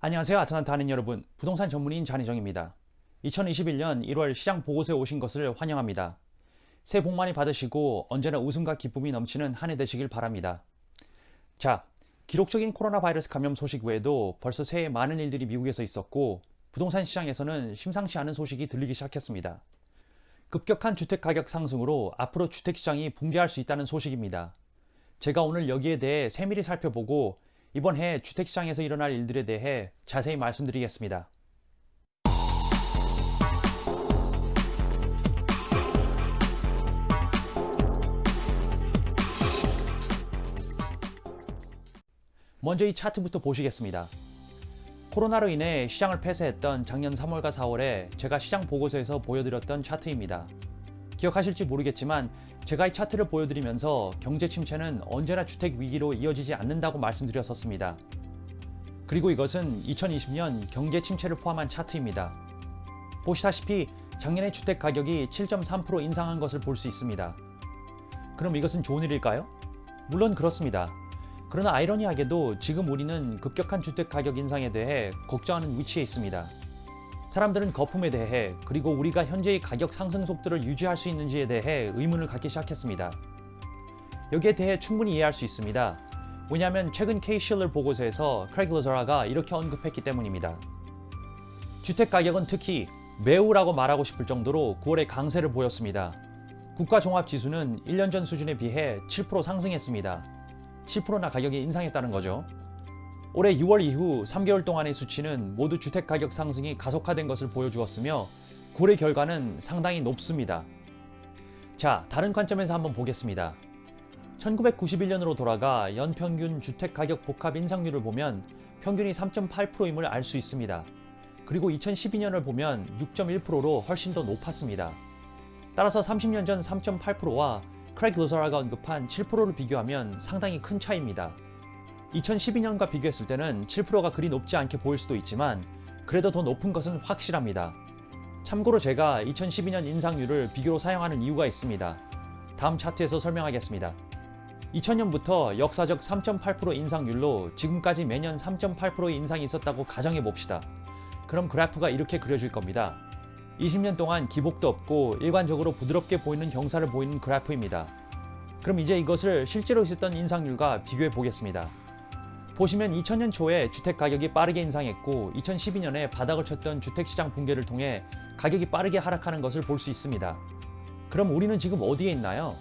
안녕하세요. 아틀란타 하는 여러분. 부동산 전문인 잔희정입니다. 2021년 1월 시장 보고서에 오신 것을 환영합니다. 새해 복 많이 받으시고 언제나 웃음과 기쁨이 넘치는 한 해 되시길 바랍니다. 자, 기록적인 코로나 바이러스 감염 소식 외에도 벌써 새해 많은 일들이 미국에서 있었고 부동산 시장에서는 심상치 않은 소식이 들리기 시작했습니다. 급격한 주택 가격 상승으로 앞으로 주택 시장이 붕괴할 수 있다는 소식입니다. 제가 오늘 여기에 대해 세밀히 살펴보고 이번 해 주택시장에서 일어날 일들에 대해 자세히 말씀드리겠습니다. 먼저 이 차트부터 보시겠습니다. 코로나로 인해 시장을 폐쇄했던 작년 3월과 4월에 제가 시장 보고서에서 보여드렸던 차트입니다. 기억하실지 모르겠지만 제가 이 차트를 보여드리면서 경제 침체는 언제나 주택 위기로 이어지지 않는다고 말씀드렸었습니다. 그리고 이것은 2020년 경제 침체를 포함한 차트입니다. 보시다시피 작년에 주택 가격이 7.3% 인상한 것을 볼 수 있습니다. 그럼 이것은 좋은 일일까요? 물론 그렇습니다. 그러나 아이러니하게도 지금 우리는 급격한 주택 가격 인상에 대해 걱정하는 위치에 있습니다. 사람들은 거품에 대해 그리고 우리가 현재의 가격 상승 속도를 유지할 수 있는지에 대해 의문을 갖기 시작했습니다. 여기에 대해 충분히 이해할 수 있습니다. 왜냐하면 최근 K-실러 보고서에서 크레이그 러저라가 이렇게 언급했기 때문입니다. 주택 가격은 특히 매우라고 말하고 싶을 정도로 9월에 강세를 보였습니다. 국가 종합 지수는 1년 전 수준에 비해 7% 상승했습니다. 7%나 가격이 인상했다는 거죠. 올해 6월 이후 3개월 동안의 수치는 모두 주택 가격 상승이 가속화된 것을 보여주었으며 고래 결과는 상당히 높습니다. 자, 다른 관점에서 한번 보겠습니다. 1991년으로 돌아가 연평균 주택 가격 복합 인상률을 보면 평균이 3.8%임을 알 수 있습니다. 그리고 2012년을 보면 6.1%로 훨씬 더 높았습니다. 따라서 30년 전 3.8%와 크레이그 로서라가 언급한 7%를 비교하면 상당히 큰 차이입니다. 2012년과 비교했을 때는 7%가 그리 높지 않게 보일 수도 있지만 그래도 더 높은 것은 확실합니다. 참고로 제가 2012년 인상률을 비교로 사용하는 이유가 있습니다. 다음 차트에서 설명하겠습니다. 2000년부터 역사적 3.8% 인상률로 지금까지 매년 3.8%의 인상이 있었다고 가정해 봅시다. 그럼 그래프가 이렇게 그려질 겁니다. 20년 동안 기복도 없고 일관적으로 부드럽게 보이는 경사를 보이는 그래프입니다. 그럼 이제 이것을 실제로 있었던 인상률과 비교해 보겠습니다. 보시면 2000년 초에 주택 가격이 빠르게 인상했고 2012년에 바닥을 쳤던 주택 시장 붕괴를 통해 가격이 빠르게 하락하는 것을 볼 수 있습니다. 그럼 우리는 지금 어디에 있나요?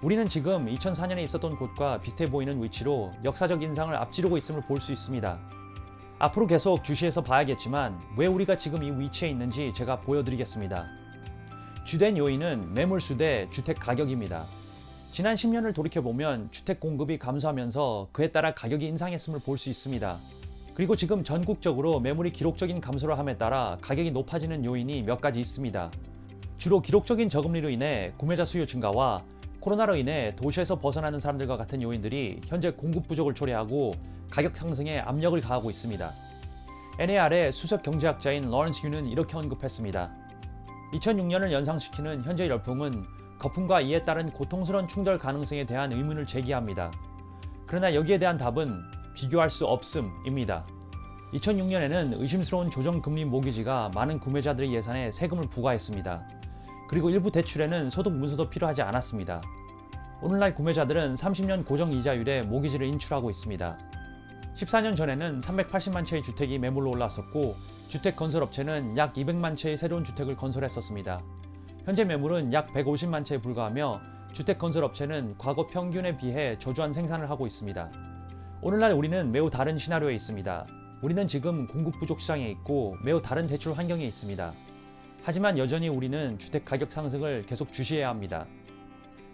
우리는 지금 2004년에 있었던 곳과 비슷해 보이는 위치로 역사적 인상을 앞지르고 있음을 볼 수 있습니다. 앞으로 계속 주시해서 봐야겠지만 왜 우리가 지금 이 위치에 있는지 제가 보여드리겠습니다. 주된 요인은 매물수 대 주택 가격입니다. 지난 10년을 돌이켜보면 주택 공급이 감소하면서 그에 따라 가격이 인상했음을 볼 수 있습니다. 그리고 지금 전국적으로 매물이 기록적인 감소를 함에 따라 가격이 높아지는 요인이 몇 가지 있습니다. 주로 기록적인 저금리로 인해 구매자 수요 증가와 코로나로 인해 도시에서 벗어나는 사람들과 같은 요인들이 현재 공급 부족을 초래하고 가격 상승에 압력을 가하고 있습니다. NAR의 수석 경제학자인 러런스 휴는 이렇게 언급했습니다. 2006년을 연상시키는 현재 열풍은 거품과 이에 따른 고통스러운 충돌 가능성에 대한 의문을 제기합니다. 그러나 여기에 대한 답은 비교할 수 없음입니다. 2006년에는 의심스러운 조정금리 모기지가 많은 구매자들의 예산에 세금을 부과했습니다. 그리고 일부 대출에는 소득 문서도 필요하지 않았습니다. 오늘날 구매자들은 30년 고정 이자율에 모기지를 인출하고 있습니다. 14년 전에는 380만 채의 주택이 매물로 올랐었고 주택 건설업체는 약 200만 채의 새로운 주택을 건설했었습니다. 현재 매물은 약 150만 채에 불과하며 주택 건설 업체는 과거 평균에 비해 저조한 생산을 하고 있습니다. 오늘날 우리는 매우 다른 시나리오에 있습니다. 우리는 지금 공급 부족 시장에 있고 매우 다른 대출 환경에 있습니다. 하지만 여전히 우리는 주택 가격 상승을 계속 주시해야 합니다.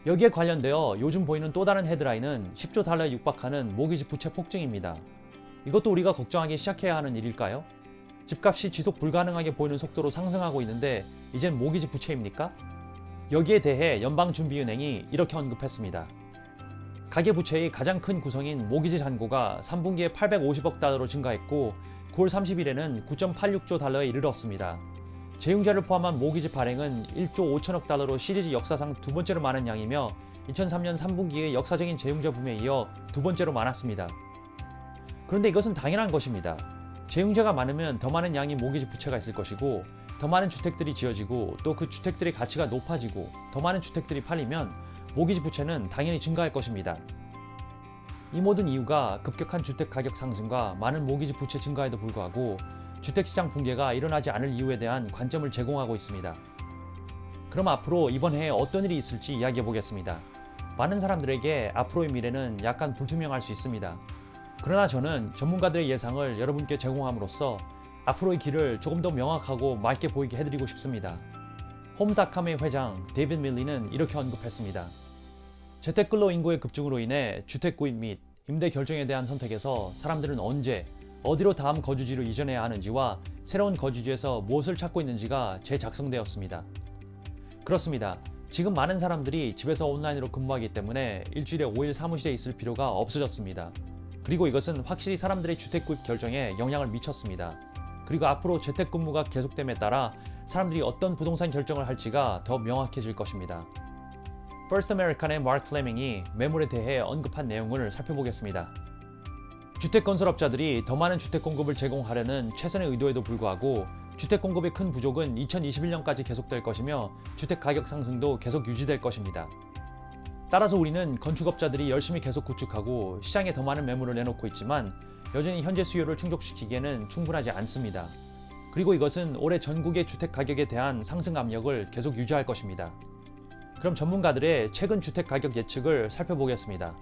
여기에 관련되어 요즘 보이는 또 다른 헤드라인은 10조 달러에 육박하는 모기지 부채 폭증입니다. 이것도 우리가 걱정하기 시작해야 하는 일일까요? 집값이 지속 불가능하게 보이는 속도로 상승하고 있는데 이젠 모기지 부채입니까? 여기에 대해 연방준비은행이 이렇게 언급했습니다. 가계부채의 가장 큰 구성인 모기지 잔고가 3분기에 850억 달러로 증가했고 9월 30일에는 9.86조 달러에 이르렀습니다. 재융자를 포함한 모기지 발행은 1조 5천억 달러로 시리즈 역사상 두 번째로 많은 양이며 2003년 3분기의 역사적인 재융자 붐에 이어 두 번째로 많았습니다. 그런데 이것은 당연한 것입니다. 재용자가 많으면 더 많은 양의 모기지 부채가 있을 것이고 더 많은 주택들이 지어지고 또 그 주택들의 가치가 높아지고 더 많은 주택들이 팔리면 모기지 부채는 당연히 증가할 것입니다. 이 모든 이유가 급격한 주택 가격 상승과 많은 모기지 부채 증가에도 불구하고 주택시장 붕괴가 일어나지 않을 이유에 대한 관점을 제공하고 있습니다. 그럼 앞으로 이번 해에 어떤 일이 있을지 이야기해 보겠습니다. 많은 사람들에게 앞으로의 미래는 약간 불투명할 수 있습니다. 그러나 저는 전문가들의 예상을 여러분께 제공함으로써 앞으로의 길을 조금 더 명확하고 맑게 보이게 해드리고 싶습니다. 홈스닷컴의 회장 데이빗 밀리는 이렇게 언급했습니다. 재택근로 인구의 급증으로 인해 주택 구입 및 임대 결정에 대한 선택에서 사람들은 언제 어디로 다음 거주지로 이전해야 하는지와 새로운 거주지에서 무엇을 찾고 있는지가 재작성되었습니다. 그렇습니다. 지금 많은 사람들이 집에서 온라인으로 근무하기 때문에 일주일에 5일 사무실에 있을 필요가 없어졌습니다. 그리고 이것은 확실히 사람들의 주택 구입 결정에 영향을 미쳤습니다. 그리고 앞으로 재택근무가 계속됨에 따라 사람들이 어떤 부동산 결정을 할지가 더 명확해질 것입니다. First American의 마크 플레밍이 매물에 대해 언급한 내용을 살펴보겠습니다. 주택 건설업자들이 더 많은 주택 공급을 제공하려는 최선의 의도에도 불구하고 주택 공급의 큰 부족은 2021년까지 계속될 것이며 주택 가격 상승도 계속 유지될 것입니다. 따라서 우리는 건축업자들이 열심히 계속 구축하고 시장에 더 많은 매물을 내놓고 있지만 여전히 현재 수요를 충족시키기에는 충분하지 않습니다. 그리고 이것은 올해 전국의 주택 가격에 대한 상승 압력을 계속 유지할 것입니다. 그럼 전문가들의 최근 주택 가격 예측을 살펴보겠습니다.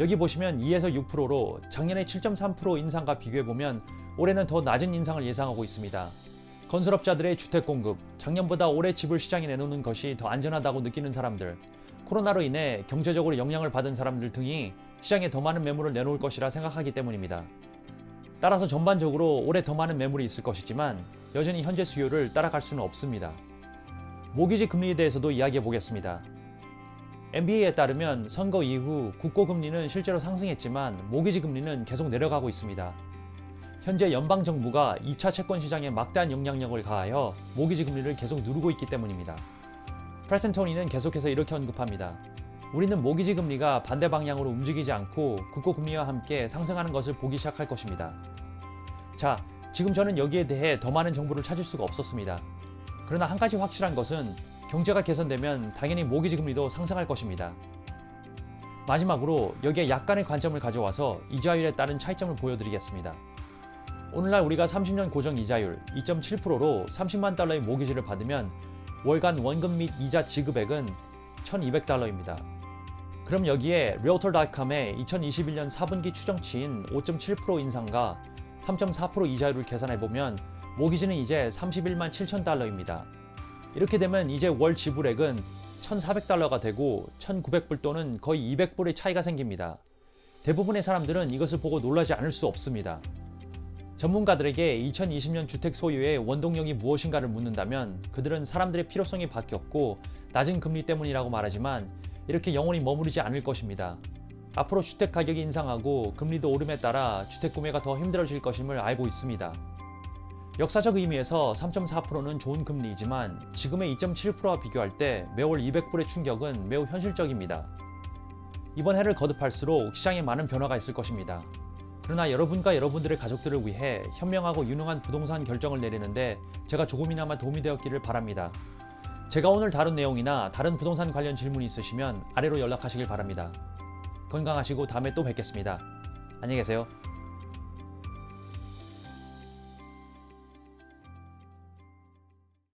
여기 보시면 2에서 6%로 작년의 7.3% 인상과 비교해 보면 올해는 더 낮은 인상을 예상하고 있습니다. 건설업자들의 주택 공급, 작년보다 올해 집을 시장에 내놓는 것이 더 안전하다고 느끼는 사람들, 코로나로 인해 경제적으로 영향을 받은 사람들 등이 시장에 더 많은 매물을 내놓을 것이라 생각하기 때문입니다. 따라서 전반적으로 올해 더 많은 매물이 있을 것이지만 여전히 현재 수요를 따라갈 수는 없습니다. 모기지 금리에 대해서도 이야기해 보겠습니다. NBA에 따르면 선거 이후 국고 금리는 실제로 상승했지만 모기지 금리는 계속 내려가고 있습니다. 현재 연방 정부가 2차 채권 시장에 막대한 영향력을 가하여 모기지 금리를 계속 누르고 있기 때문입니다. 프레튼 토니는 계속해서 이렇게 언급합니다. 우리는 모기지 금리가 반대 방향으로 움직이지 않고 국고 금리와 함께 상승하는 것을 보기 시작할 것입니다. 자, 지금 저는 여기에 대해 더 많은 정보를 찾을 수가 없었습니다. 그러나 한 가지 확실한 것은 경제가 개선되면 당연히 모기지 금리도 상승할 것입니다. 마지막으로 여기에 약간의 관점을 가져와서 이자율에 따른 차이점을 보여드리겠습니다. 오늘날 우리가 30년 고정 이자율 2.7%로 30만 달러의 모기지를 받으면 월간 원금 및 이자 지급액은 1,200달러입니다. 그럼 여기에 Realtor.com의 2021년 4분기 추정치인 5.7% 인상과 3.4% 이자율을 계산해 보면 모기지는 이제 31만 7천 달러입니다. 이렇게 되면 이제 월 지불액은 1,400달러가 되고 1,900불 또는 거의 200불의 차이가 생깁니다. 대부분의 사람들은 이것을 보고 놀라지 않을 수 없습니다. 전문가들에게 2020년 주택 소유의 원동력이 무엇인가를 묻는다면 그들은 사람들의 필요성이 바뀌었고 낮은 금리 때문이라고 말하지만 이렇게 영원히 머무르지 않을 것입니다. 앞으로 주택 가격이 인상하고 금리도 오름에 따라 주택 구매가 더 힘들어질 것임을 알고 있습니다. 역사적 의미에서 3.4%는 좋은 금리이지만 지금의 2.7%와 비교할 때 매월 200불의 충격은 매우 현실적입니다. 이번 해를 거듭할수록 시장에 많은 변화가 있을 것입니다. 그러나 여러분과 여러분들의 가족들을 위해 현명하고 유능한 부동산 결정을 내리는데 제가 조금이나마 도움이 되었기를 바랍니다. 제가 오늘 다룬 내용이나 다른 부동산 관련 질문이 있으시면 아래로 연락하시길 바랍니다. 건강하시고 다음에 또 뵙겠습니다. 안녕히 계세요.